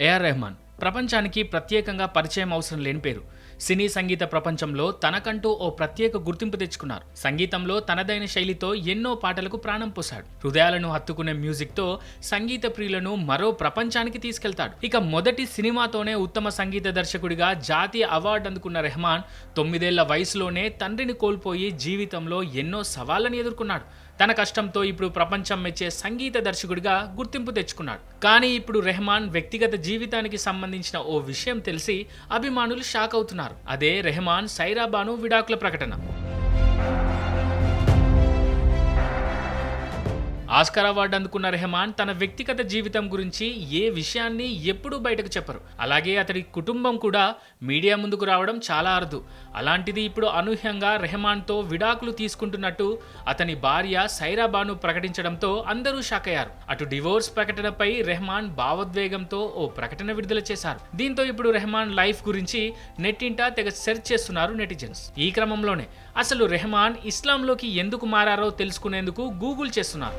AR Rahman ప్రపంచానికి ప్రత్యేకంగా పరిచయం అవసరం లేని పేరు. సినీ సంగీత ప్రపంచంలో తనకంటూ ఓ ప్రత్యేక గుర్తింపు తెచ్చుకున్నారు. సంగీతంలో తనదైన శైలితో ఎన్నో పాటలకు ప్రాణం పోశాడు. హృదయాలను హత్తుకునే మ్యూజిక్తో సంగీత ప్రియులను మరో ప్రపంచానికి తీసుకెళ్తాడు. ఇక మొదటి సినిమాతోనే ఉత్తమ సంగీత దర్శకుడిగా జాతీయ అవార్డు అందుకున్న రెహమాన్ తొమ్మిదేళ్ళ వయసులోనే తండ్రిని కోల్పోయి జీవితంలో ఎన్నో సవాళ్ళను ఎదుర్కొన్నాడు. తన కష్టంతో ఇప్పుడు ప్రపంచం మెచ్చే సంగీత దర్శకుడిగా గుర్తింపు తెచ్చుకున్నాడు. కానీ ఇప్పుడు రెహమాన్ వ్యక్తిగత జీవితానికి సంబంధించి సంబంధించిన ఓ విషయం తెలిసి అభిమానులు షాక్ అవుతున్నారు. అదే రెహమాన్ సైరాబాను విడాకుల ప్రకటన. ఆస్కార్ అవార్డు అందుకున్న రెహమాన్ తన వ్యక్తిగత జీవితం గురించి ఏ విషయాన్ని ఎప్పుడూ బయటకు చెప్పరు. అలాగే అతడి కుటుంబం కూడా మీడియా ముందుకు రావడం చాలా అరుదు. అలాంటిది ఇప్పుడు అనూహ్యంగా రెహమాన్తో విడాకులు తీసుకుంటున్నట్టు అతని భార్య సైరాబాను ప్రకటించడంతో అందరూ షాక్ అయ్యారు. అటు డివోర్స్ ప్రకటనపై రెహమాన్ భావోద్వేగంతో ఓ ప్రకటన విడుదల చేశారు. దీంతో ఇప్పుడు రెహమాన్ లైఫ్ గురించి నెట్టింటా తెగ సెర్చ్ చేస్తున్నారు నెటిజన్స్. ఈ క్రమంలోనే అసలు రెహమాన్ ఇస్లాంలోకి ఎందుకు మారారో తెలుసుకునేందుకు గూగుల్ చేస్తున్నారు.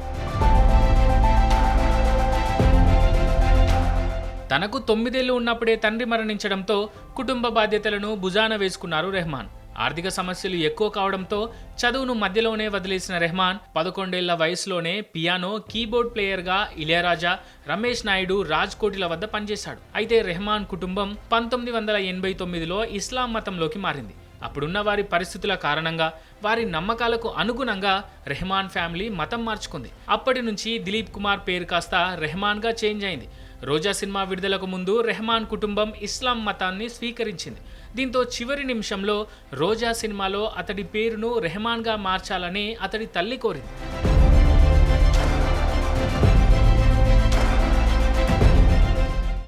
తనకు తొమ్మిదేళ్ళు ఉన్నప్పుడే తండ్రి మరణించడంతో కుటుంబ బాధ్యతలను భుజాన వేసుకున్నారు రెహమాన్. ఆర్థిక సమస్యలు ఎక్కువ కావడంతో చదువును మధ్యలోనే వదిలేసిన రెహమాన్ పదకొండేళ్ళ వయసులోనే పియానో కీబోర్డ్ ప్లేయర్గా ఇళయరాజా రమేష్ నాయుడు రాజ్ కోటిల వద్ద పనిచేశాడు. అయితే రెహమాన్ కుటుంబం పంతొమ్మిది వందల ఎనభై తొమ్మిదిలో ఇస్లాం మతంలోకి మారింది. అప్పుడున్న వారి పరిస్థితుల కారణంగా వారి నమ్మకాలకు అనుగుణంగా రెహమాన్ ఫ్యామిలీ మతం మార్చుకుంది. అప్పటి నుంచి దిలీప్ కుమార్ పేరు కాస్త రెహమాన్గా చేంజ్ అయింది. రోజా సినిమా విడుదలకు ముందు రెహమాన్ కుటుంబం ఇస్లాం మతాన్ని స్వీకరించింది. దీంతో చివరి నిమిషంలో రోజా సినిమాలో అతడి పేరును రెహమాన్గా మార్చాలని అతడి తల్లి కోరింది.